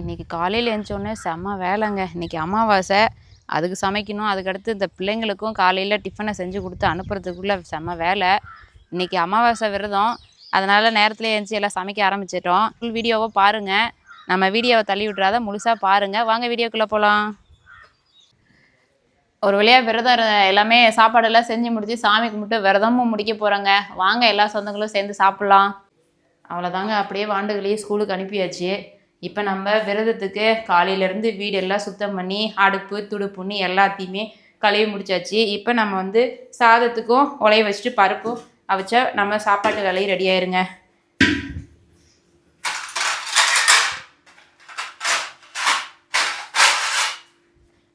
இன்றைக்கி காலையில் எழுந்தோடனே செம்ம வேலைங்க. இன்றைக்கி அமாவாசை. அதுக்கு சமைக்கணும். அதுக்கடுத்து இந்த பிள்ளைங்களுக்கும் காலையில் டிஃபனை செஞ்சு கொடுத்து அனுப்புறதுக்குள்ளே செம்ம வேலை. இன்றைக்கி அமாவாசை விரதம். அதனால் நேரத்தில் எழுந்துச்சி எல்லாம் சமைக்க ஆரம்பிச்சிட்டோம். ஃபுல் வீடியோவை பாருங்கள் நம்ம வீடியோவை தள்ளி விட்றாத முழுசாக பாருங்கள் வாங்க வீடியோக்குள்ளே போகலாம் ஒரு வழியாக விரதம் எல்லாமே சாப்பாடெல்லாம் செஞ்சு முடிச்சு சாமி கும்பிட்டு விரதமும் முடிக்க போகிறோங்க வாங்க எல்லா சொந்தங்களும் சேர்ந்து சாப்பிட்லாம். அவ்வளோதாங்க அப்படியே வாண்டுகளையும் ஸ்கூலுக்கு அனுப்பியாச்சு. இப்போ நம்ம விரதத்துக்கு காலையிலேருந்து வீடெல்லாம் சுத்தம் பண்ணி அடுப்பு துடுப்புன்னு எல்லாத்தையுமே கழுவி முடிச்சாச்சு. இப்போ நம்ம வந்து சாதத்துக்கும் உலைய வச்சுட்டு பருப்பும் அவிச்சா நம்ம சாப்பாட்டு வேலையை ரெடி ஆயிருங்க.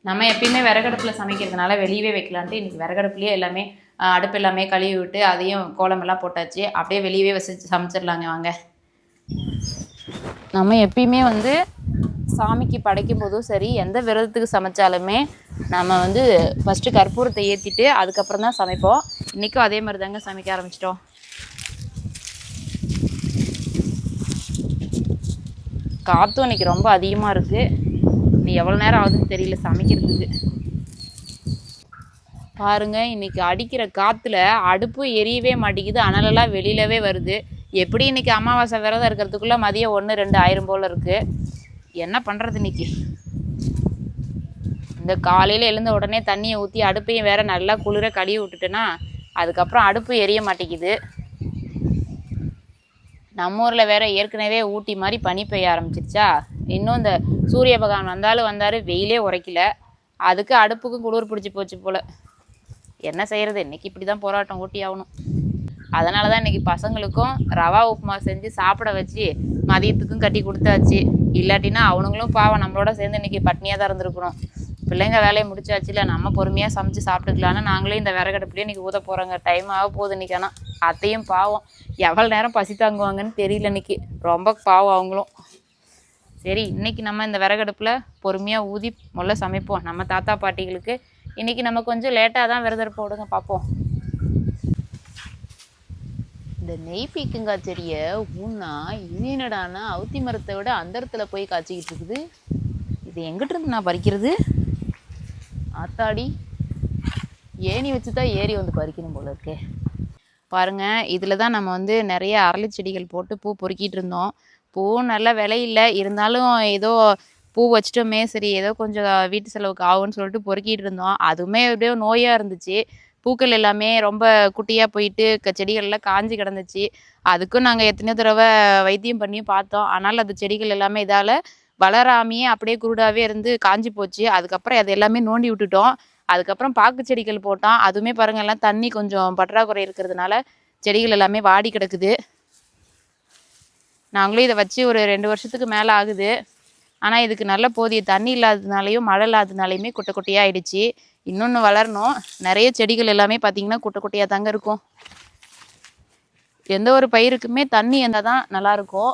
நம்ம எப்பயுமே விறகடுப்பில் சமைக்கிறதுனால வெளியவே வைக்கலான்ட்டு இன்றைக்கி விறகடுப்புலேயே எல்லாமே அடுப்பு எல்லாமே கழுவி விட்டு அதையும் கோலமெல்லாம் போட்டாச்சு. அப்படியே வெளியவே வச்சு சமைச்சிடலாங்க வாங்க. நம்ம எப்பயுமே வந்து சாமிக்கு படைக்கும் போதும் சரி எந்த விரதத்துக்கு சமைச்சாலுமே நம்ம வந்து ஃபஸ்ட்டு கற்பூரத்தை ஏற்றிட்டு அதுக்கப்புறம் தான் சமைப்போம். இன்றைக்கும் அதே மாதிரி தாங்க சமைக்க ஆரம்பிச்சிட்டோம். காற்றும் இன்னைக்கு ரொம்ப அதிகமாக இருக்குது நீ எவ்வளோ நேரம் ஆகுதுன்னு தெரியல சமைக்கிறதுக்கு. பாருங்கள் இன்றைக்கி அடிக்கிற காற்றுல அடுப்பு எரியவே மாட்டேங்குது. அனலெல்லாம் வெளியிலவே வருது. எப்படி இன்னைக்கு அமாவாசை விரதம் இருக்கிறதுக்குள்ளே மதியம் ஒன்று ரெண்டு ஆயிரம் போல் இருக்குது என்ன பண்ணுறது இன்னைக்கு? இந்த காலையில் எழுந்த உடனே தண்ணியை ஊற்றி அடுப்பையும் வேற நல்லா குளிர கழுவி விட்டுட்டேன்னா அதுக்கப்புறம் அடுப்பு எரிய மாட்டேங்குது. நம்ம ஊரில் வேற ஏற்கனவே ஊட்டி மாதிரி பனி பெய்ய ஆரம்பிச்சிருச்சா? இன்னும் இந்த சூரிய பகவான் வந்தாலும் வந்தாரு வெயிலே உரைக்கல. அதுக்கு அடுப்புக்கும் குளிர் பிடிச்சி போச்சு போல். என்ன செய்கிறது இன்னைக்கு இப்படி தான் போராட்டம் ஊட்டி ஆகணும். அதனால தான் இன்னைக்கு பசங்களுக்கும் ரவா உப்புமா செஞ்சு சாப்பிட வச்சு மதியத்துக்கும் கட்டி கொடுத்தாச்சு. இல்லாட்டினா அவனுங்களும் பாவம் நம்மளோட சேர்ந்து இன்னைக்கு பட்னியாக தான் இருந்திருக்கணும் பிள்ளைங்க வேலையை முடிச்சாச்சு இல்லை நம்ம பொறுமையாக சமைச்சு சாப்பிட்டுக்கலான்னு நாங்களே இந்த விறகடுப்புலேயே இன்னைக்கு ஊத போகிறோங்க டைம் ஆக போகுது இன்றைக்கி ஆனால் அத்தையும் பாவம். எவ்வளோ நேரம் பசி தாங்குவாங்கன்னு தெரியல இன்னைக்கு. ரொம்ப பாவம் அவங்களும். சரி இன்னைக்கு நம்ம இந்த விறகடுப்பில் பொறுமையாக ஊதி முதல்ல சமைப்போம். நம்ம தாத்தா பாட்டிகளுக்கு இன்றைக்கி நம்ம கொஞ்சம் லேட்டாக தான் விரதம் விடுங்க பார்ப்போம் இந்த நெய் பீக்கங்காய் செடியை ஊன்னா இது என்னடான்னா அவுத்தி மரத்தை விட அந்தரத்தில் போய் காய்ச்சிக்கிட்டு இருக்குது. இது எங்கிட்ட இருந்து நான் பறிக்கிறது? ஆத்தாடி. ஏணி வச்சு தான் ஏறி வந்து பறிக்கணும் போல இருக்கே. பாருங்க இதில் தான் நம்ம வந்து நிறைய அரளி செடிகள் போட்டு பூ பொறுக்கிட்டு இருந்தோம். பூ நல்ல விலையில்லை இருந்தாலும் ஏதோ பூ வச்சிட்டோமே சரி ஏதோ கொஞ்சம் வீட்டு செலவுக்கு ஆகும்னு சொல்லிட்டு பொறுக்கிட்டு இருந்தோம். அதுவுமே எப்படியோ நோயாக இருந்துச்சு. பூக்கள் எல்லாமே ரொம்ப குட்டியாக போயிட்டு செடிகள்லாம் காஞ்சி கிடந்துச்சு. அதுக்கும் நாங்கள் எத்தனையோ தடவை வைத்தியம் பண்ணியும் பார்த்தோம். ஆனால் அது செடிகள் எல்லாமே இதால் வளராமையே அப்படியே குருடாகவே இருந்து காஞ்சி போச்சு. அதுக்கப்புறம் அது எல்லாமே நோண்டி விட்டுட்டோம். அதுக்கப்புறம் பாக்கு செடிகள் போட்டோம். அதுவுமே பாருங்கள் எல்லாம் தண்ணி கொஞ்சம் பற்றாக்குறை இருக்கிறதுனால செடிகள் எல்லாமே வாடி கிடக்குது. நாங்களும் இதை வச்சு ஒரு ரெண்டு வருஷத்துக்கு மேலே ஆகுது. ஆனால் இதுக்கு நல்ல போதிய தண்ணி இல்லாததுனாலையும் மழை இல்லாததுனாலையுமே குட்டை குட்டையாக ஆயிடுச்சு. இன்னொன்று வளரணும். நிறைய செடிகள் எல்லாமே பார்த்தீங்கன்னா குட்டை குட்டையாக தாங்க இருக்கும். எந்த ஒரு பயிருக்குமே தண்ணி இருந்தால் தான் நல்லாயிருக்கும்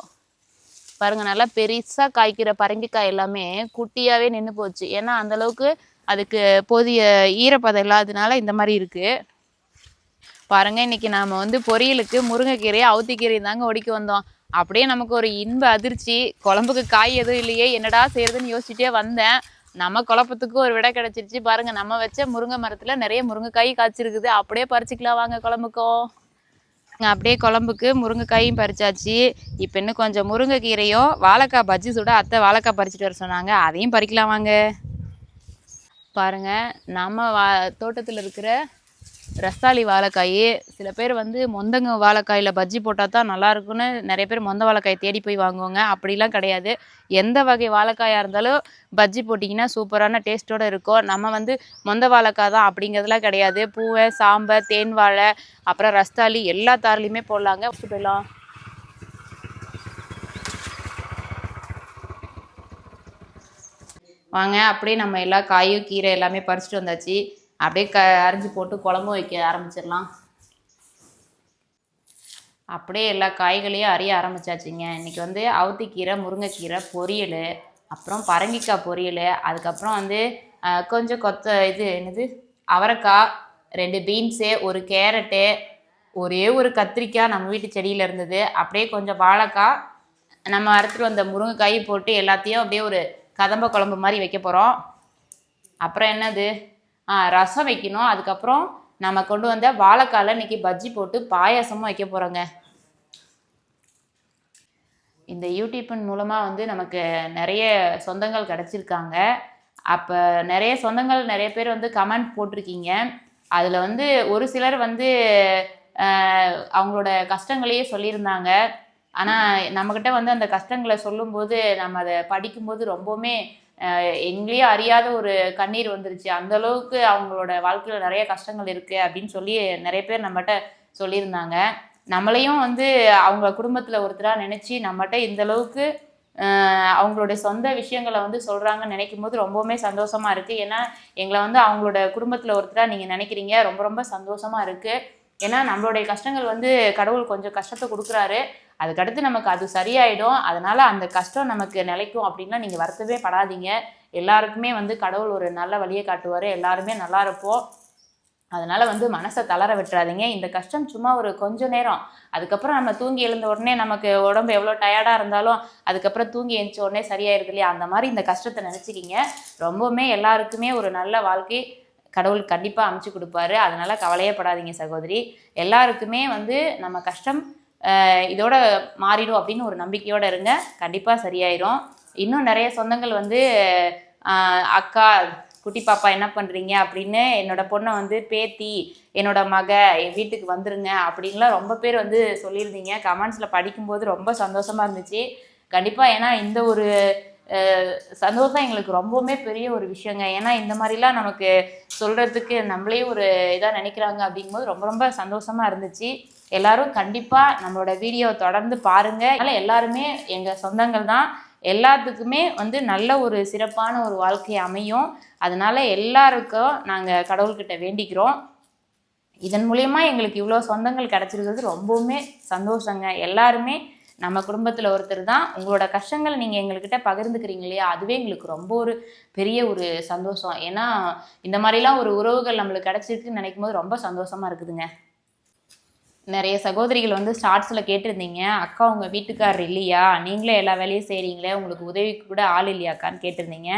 பாருங்க நல்லா பெருசாக காய்க்கிற பரங்கிக்காய் எல்லாமே குட்டியாகவே நின்று போச்சு. ஏன்னா அந்த அளவுக்கு அதுக்கு போதிய ஈரப்பதம் இல்லாததுனால இந்த மாதிரி இருக்குது பாருங்க இன்னைக்கு நாம் வந்து பொரியலுக்கு முருங்கைக்கீரையை அவுத்திக்கீரையும் தாங்க ஒடிக்க வந்தோம். அப்படியே நமக்கு ஒரு இன்ப அதிர்ச்சி. குழம்புக்கு காய் எதுவும் இல்லையே. என்னடா செய்யறதுன்னு யோசிச்சுட்டே வந்தேன். நம்ம குழப்பத்துக்கு ஒரு விடை கிடைச்சிருச்சு. பாருங்க நம்ம வச்ச முருங்கை மரத்துல நிறைய முருங்கைக்காய் காய்ச்சிருக்குது. அப்படியே பறிச்சுக்கலாம் வாங்க குழம்புக்கும் அப்படியே குழம்புக்கு முருங்கைக்காயும் பறிச்சாச்சு. இப்போ இன்னும் கொஞ்சம் முருங்கைக்கீரையும் வாழைக்காய் பஜ்ஜி சுட அத்தை வாழைக்காய் பறிச்சுட்டு வர சொன்னாங்க. அதையும் பறிக்கலாம் வாங்க. பாருங்க நம்ம வா தோட்டத்தில் இருக்கிற ரஸ்தாளி வாழைக்காய். சில பேர் வந்து மொந்தங்க வாழைக்காயில் பஜ்ஜி போட்டால் தான் நல்லாயிருக்குன்னு நிறைய பேர் மொந்த வாழைக்காய் தேடி போய் வாங்குவாங்க. அப்படிலாம் கிடையாது. எந்த வகை வாழைக்காயாக இருந்தாலும் பஜ்ஜி போட்டிங்கன்னா சூப்பரான டேஸ்ட்டோடு இருக்கும். நம்ம வந்து மொந்த வாழைக்காய் தான் அப்படிங்கிறதுலாம் கிடையாது. பூவை சாம்பை தேன் வாழை அப்புறம் ரஸ்தாளி எல்லா தார்லையுமே போடலாங்க. போயிடலாம். வாங்க அப்படியே நம்ம எல்லா காயும் கீரை எல்லாமே பறிச்சுட்டு வந்தாச்சு. அப்படியே க அரிஞ்சு போட்டு குழம்பு வைக்க ஆரம்பிச்சிடலாம். அப்படியே எல்லா காய்களையும் அறிய ஆரம்பிச்சாச்சுங்க. இன்னைக்கு வந்து அவுத்திக்கீரை முருங்கைக்கீரை பொரியல் அப்புறம் பரங்கிக்காய் பொரியல் அதுக்கப்புறம் வந்து கொஞ்சம் கொத்த இது என்னது? அவரைக்காய் ரெண்டு பீன்ஸு ஒரு கேரட்டு ஒரே ஒரு கத்திரிக்காய் நம்ம வீட்டு செடியில் இருந்தது. அப்படியே கொஞ்சம் வாழைக்காய் நம்ம அறுத்துட்டு வந்த முருங்கைக்காய் போட்டு எல்லாத்தையும் அப்படியே ஒரு கதம்ப குழம்பு மாதிரி வைக்க போகிறோம் அப்புறம் என்னது? ரசம் வைக்கணும். அதுக்கப்புறம் நம்ம கொண்டு வந்த வாழைக்கால இன்னைக்கு பஜ்ஜி போட்டு பாயாசமும் வைக்க போகிறோங்க இந்த யூடியூப்பின் மூலமாக வந்து நமக்கு நிறைய சொந்தங்கள் கிடச்சிருக்காங்க. அப்போ நிறைய சொந்தங்கள் நிறைய பேர் வந்து கமெண்ட் போட்டிருக்கீங்க. அதில் வந்து ஒரு சிலர் வந்து அவங்களோட கஷ்டங்களையே சொல்லியிருந்தாங்க. ஆனால் நம்மக்கிட்ட வந்து அந்த கஷ்டங்களை சொல்லும்போது நம்ம அதை படிக்கும்போது ரொம்பவுமே எங்களையும் எங்களையே அறியாத ஒரு கண்ணீர் வந்துருச்சு. அந்த அளவுக்கு அவங்களோட வாழ்க்கையில் நிறைய கஷ்டங்கள் இருக்குது அப்படின்னு சொல்லி நிறைய பேர் நம்மகிட்ட சொல்லியிருந்தாங்க. நம்மளையும் வந்து அவங்க குடும்பத்தில் ஒருத்தராக நினச்சி நம்மகிட்ட இந்த அளவுக்கு அவங்களுடைய சொந்த விஷயங்களை வந்து சொல்கிறாங்கன்னு நினைக்கும் போது ரொம்பவுமே சந்தோஷமாக இருக்குது ஏன்னா எங்களை வந்து அவங்களோட குடும்பத்தில் ஒருத்தராக நீங்கள் நினைக்கிறீங்க. ரொம்ப ரொம்ப சந்தோஷமாக இருக்குது ஏன்னா நம்மளுடைய கஷ்டங்கள் வந்து கடவுள் கொஞ்சம் கஷ்டத்தை கொடுக்குறாரு. அதுக்கடுத்து நமக்கு அது சரியாயிடும். அதனால அந்த கஷ்டம் நமக்கு நிலைக்கும் அப்படின்லாம் நீங்கள் வருத்தவே படாதீங்க. எல்லாருக்குமே வந்து கடவுள் ஒரு நல்ல வழியை காட்டுவார். எல்லாருமே நல்லா இருப்போம். அதனால வந்து மனசை தளர விட்டுறாதீங்க. இந்த கஷ்டம் சும்மா ஒரு கொஞ்ச நேரம். அதுக்கப்புறம் நம்ம தூங்கி எழுந்த உடனே நமக்கு உடம்பு எவ்வளோ டயர்டாக இருந்தாலும் அதுக்கப்புறம் தூங்கி எழுந்த உடனே சரியாயிருது இல்லையா? அந்த மாதிரி இந்த கஷ்டத்தை நினச்சிக்கிங்க. ரொம்பவுமே எல்லாருக்குமே ஒரு நல்ல வாழ்க்கை கடவுள் கண்டிப்பாக அமைச்சு கொடுப்பாரு. அதனால கவலையே படாதீங்க சகோதரி. எல்லாருக்குமே வந்து நம்ம கஷ்டம் இதோட மாறிடும் அப்படின்னு ஒரு நம்பிக்கையோட இருங்க. கண்டிப்பாக சரியாயிரும். இன்னும் நிறைய சொந்தங்கள் வந்து அக்கா குட்டி பாப்பா என்ன பண்ணுறீங்க அப்படின்னு என்னோட பொண்ணை வந்து பேத்தி என்னோட மக என் வீட்டுக்கு வந்துருங்க அப்படின்லாம் ரொம்ப பேர் வந்து சொல்லியிருந்தீங்க. கமெண்ட்ஸில் படிக்கும்போது ரொம்ப சந்தோஷமாக இருந்துச்சு. கண்டிப்பாக ஏன்னா இந்த ஒரு சந்தோஷம் எங்களுக்கு ரொம்பவுமே பெரிய ஒரு விஷயங்க. ஏன்னா இந்த மாதிரிலாம் நமக்கு சொல்கிறதுக்கு நம்மளே ஒரு இதாக நினைக்கிறாங்க அப்படிங்கும்போது ரொம்ப ரொம்ப சந்தோஷமாக இருந்துச்சு. எல்லாரும் கண்டிப்பாக நம்மளோட வீடியோவை தொடர்ந்து பாருங்கள் அதனால் எல்லாருமே எங்கள் சொந்தங்கள் தான். எல்லாத்துக்குமே வந்து நல்ல ஒரு சிறப்பான ஒரு வாழ்க்கை அமையும். அதனால எல்லாருக்கும் நாங்கள் கடவுள்கிட்ட வேண்டிக்கிறோம். இதன் மூலயமா எங்களுக்கு இவ்வளோ சொந்தங்கள் கிடச்சிருக்கிறது ரொம்பவுமே சந்தோஷங்க. எல்லாருமே நம்ம குடும்பத்தில் ஒருத்தர் தான் உங்களோட கஷ்டங்களை நீங்கள் எங்கள்கிட்ட பகிர்ந்துக்கிறீங்க இல்லையா? அதுவே எங்களுக்கு ரொம்ப ஒரு பெரிய ஒரு சந்தோஷம். ஏன்னா இந்த மாதிரிலாம் ஒரு உறவுகள் நம்மளுக்கு கிடச்சிருக்குன்னு நினைக்கும் போது ரொம்ப சந்தோஷமாக இருக்குதுங்க. நிறைய சகோதரிகள் வந்து ஸ்டார்ட்ஸில் கேட்டிருந்தீங்க. அக்கா உங்கள் வீட்டுக்காரர் இல்லையா? நீங்களே எல்லா வேலையும் செய்கிறீங்களே உங்களுக்கு உதவிக்கு கூட ஆள் இல்லையாக்கான்னு கேட்டிருந்தீங்க.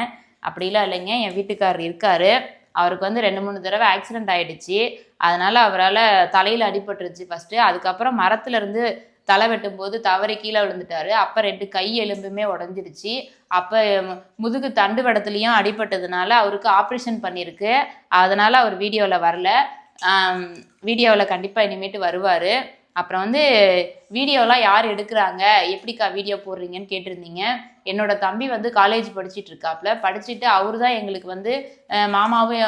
அப்படிலாம் இல்லைங்க. என் வீட்டுக்காரர் இருக்காரு. அவருக்கு வந்து ரெண்டு மூணு தடவை ஆக்சிடென்ட் ஆகிடுச்சு அதனால் அவரால் தலையில் அடிபட்டுருச்சு ஃபஸ்ட்டு அதுக்கப்புறம் மரத்துலேருந்து தலை தலை வெட்டும்போது தவறி கீழே விழுந்துட்டாரு. அப்போ ரெண்டு கை எலும்புமே உடஞ்சிருச்சு. அப்போ முதுகு தண்டு வடத்துலேயும் அடிபட்டதுனால அவருக்கு ஆப்ரேஷன் பண்ணியிருக்கு. அதனால அவர் வீடியோவில் வரல. வீடியோவில் கண்டிப்பாக இனிமேட்டு வருவார். அப்புறம் வந்து வீடியோலாம் யார் எடுக்கிறாங்க? எப்படிக்கா வீடியோ போடுறீங்கன்னு கேட்டிருந்தீங்க. என்னோட தம்பி வந்து காலேஜ் படிச்சிட்டு இருக்காப்புல படிச்சுட்டு அவரு தான் எங்களுக்கு வந்து மாமாவும்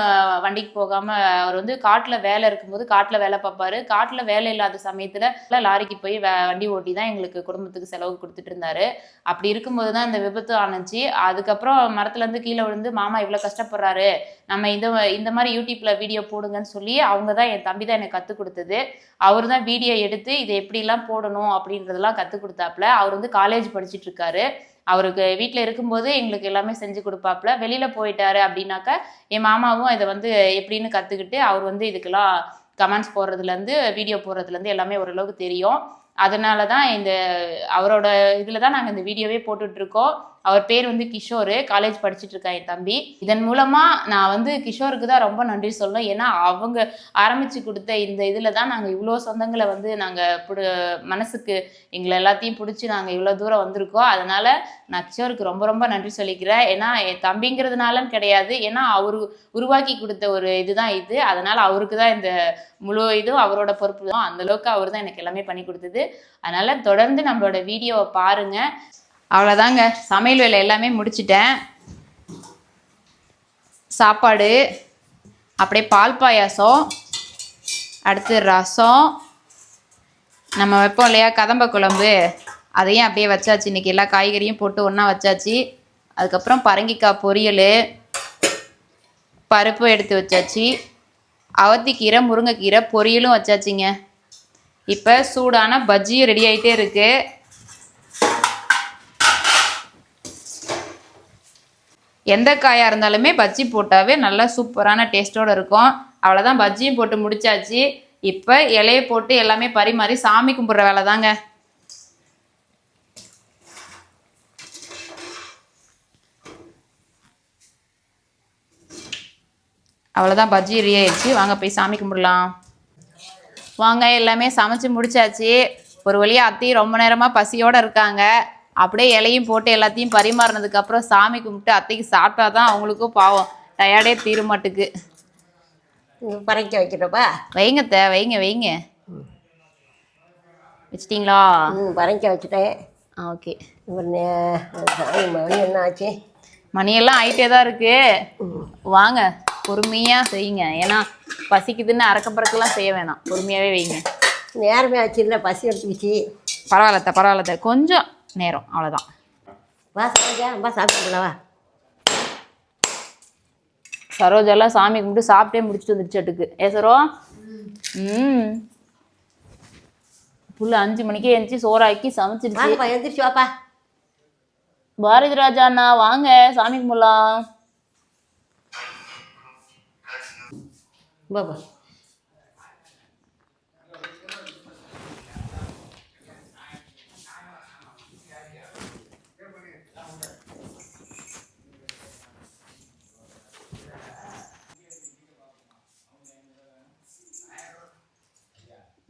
வண்டிக்கு போகாமல் அவர் வந்து காட்டில் வேலை இருக்கும்போது காட்டில் வேலை பார்ப்பாரு. காட்டில் வேலை இல்லாத சமயத்தில் லாரிக்கு போய் வண்டி ஓட்டி தான் எங்களுக்கு குடும்பத்துக்கு செலவு கொடுத்துட்டு இருந்தாரு. அப்படி இருக்கும்போது தான் இந்த விபத்து ஆணுச்சு. அதுக்கப்புறம் மரத்துலேருந்து கீழே விழுந்து மாமா இவ்வளோ கஷ்டப்படுறாரு. நம்ம இந்த இந்த மாதிரி யூடியூப்ல வீடியோ போடுங்கன்னு சொல்லி அவங்க தான் என் தம்பி தான் எனக்கு கற்றுக் கொடுத்தது. அவர் தான் வீடியோ எடுத்து இதை எப்படிலாம் போடணும் அப்படின்றதெல்லாம் கற்றுக் கொடுத்தாப்புல. அவர் வந்து காலேஜ் படிச்சுட்டு இருக்காரு அவருக்கு வீட்டில் இருக்கும்போது எங்களுக்கு எல்லாமே செஞ்சு கொடுப்பாப்புல. வெளியில் போயிட்டாரு அப்படின்னாக்கா என் மாமாவும் இதை வந்து எப்படின்னு கற்றுக்கிட்டு அவர் வந்து இதுக்கெல்லாம் கமெண்ட்ஸ் போடுறதுலேருந்து வீடியோ போடுறதுலேருந்து எல்லாமே ஓரளவுக்கு தெரியும். அதனால தான் இந்த அவரோட இதில் தான் நாங்கள் இந்த வீடியோவே போட்டுட்ருக்கோம் அவர் பேர் வந்து கிஷோர். காலேஜ் படிச்சுட்டு இருக்கான் என் தம்பி. இதன் மூலமாக நான் வந்து கிஷோருக்கு தான் ரொம்ப நன்றி சொல்லணும். ஏன்னா அவங்க ஆரம்பித்து கொடுத்த இந்த இதில் தான் நாங்கள் இவ்வளோ சொந்தங்களை வந்து நாங்கள் பிடி மனசுக்கு எங்களை எல்லாத்தையும் பிடிச்சி நாங்கள் இவ்வளோ தூரம் வந்திருக்கோம். அதனால் நான் கிஷோருக்கு ரொம்ப ரொம்ப நன்றி சொல்லிக்கிறேன். ஏன்னா என் தம்பிங்கிறதுனாலன்னு கிடையாது. ஏன்னா அவர் உருவாக்கி கொடுத்த ஒரு இதுதான் இது. அதனால் அவருக்கு தான் இந்த முழு இதுவும் அவரோட பொறுப்பு தான். அந்தளவுக்கு அவர் தான் எனக்கு எல்லாமே பண்ணி கொடுத்தது. அதனால் தொடர்ந்து நம்மளோட வீடியோவை பாருங்கள் அவ்வளோதாங்க சமையல் வேலை எல்லாமே முடிச்சிட்டேன். சாப்பாடு அப்படியே பால் பாயாசம் அடுத்து ரசம். நம்ம வைப்போம் இல்லையா கதம்ப குழம்பு. அதையும் அப்படியே வச்சாச்சு. இன்றைக்கி எல்லா காய்கறியும் போட்டு ஒன்றா வச்சாச்சு. அதுக்கப்புறம் பரங்கிக்காய் பொரியல் பருப்பு எடுத்து வச்சாச்சு. அவத்திக்கீரை முருங்கைக்கீரை பொரியலும் வச்சாச்சுங்க. இப்போ சூடான பஜ்ஜியும் ரெடி ஆகிட்டே இருக்குது எந்த காயாக இருந்தாலுமே பஜ்ஜி போட்டாவே நல்லா சூப்பரான டேஸ்ட்டோடு இருக்கும். அவ்வளோதான் பஜ்ஜியும் போட்டு முடிச்சாச்சு. இப்போ இலையை போட்டு எல்லாமே பரிமாறி சாமி கும்பிட்ற வேலை தாங்க. அவ்வளோதான் பஜ்ஜி ரீ ஆயிடுச்சு. வாங்க போய் சாமி கும்பிடலாம். வாங்க எல்லாமே சமைச்சு முடிச்சாச்சு. ஒரு வழியாக அத்தி ரொம்ப நேரமாக பசியோடு இருக்காங்க. அப்படியே இலையும் போட்டு எல்லாத்தையும் பரிமாறினதுக்கு அப்புறம் சாமி கும்பிட்டு அத்தைக்கு சாப்பிட்டா தான் அவங்களுக்கும் பாவம். டயர்டே தீர மாட்டுக்கு பறைக்க வைக்கிறப்பா வைங்க தே வைங்க வைங்க. வச்சிட்டிங்களா? பறைக்க வச்சுட்டேன். ஆ ஓகே. மணி என்ன ஆச்சு? மணியெல்லாம் ஆயிட்டே தான் இருக்கு. வாங்க பொறுமையாக செய்யுங்க. ஏன்னா பசிக்குதுன்னு அறக்க பறக்கெல்லாம் செய்ய வேணாம். பொறுமையாகவே வைங்க. நேரமே ஆச்சு இல்லை பசி எடுத்துக்கிச்சு. பரவாயில்லத்த பரவாயில்லத்த கொஞ்சம் நேரம். அவ்வளோதான் வா சரோஜா வா சாப்பிட்டுங்களா சாமி கும்பிட்டு சாப்பிட்டே முடிச்சுட்டு வந்துருச்சு அட்டுக்கு ஏ சரோ? ம். புள்ள அஞ்சு மணிக்கே எழுந்துச்சி சோறாக்கி சமைச்சிருச்சு. எழுந்திரிச்சு வாப்பா. பாரதி ராஜா அண்ணா வாங்க சாமி கும்பிடலாம். பாப்பா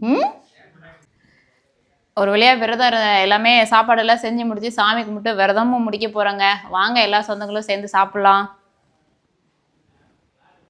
ம்? ஒரு வழியாக விரதம் எல்லாமே சாப்பாடெல்லாம் செஞ்சு முடிச்சு சாமி கும்பிட்டு விரதமும் முடிக்க போகிறாங்க வாங்க எல்லா சொந்தங்களும் சேர்ந்து சாப்பிட்லாம்.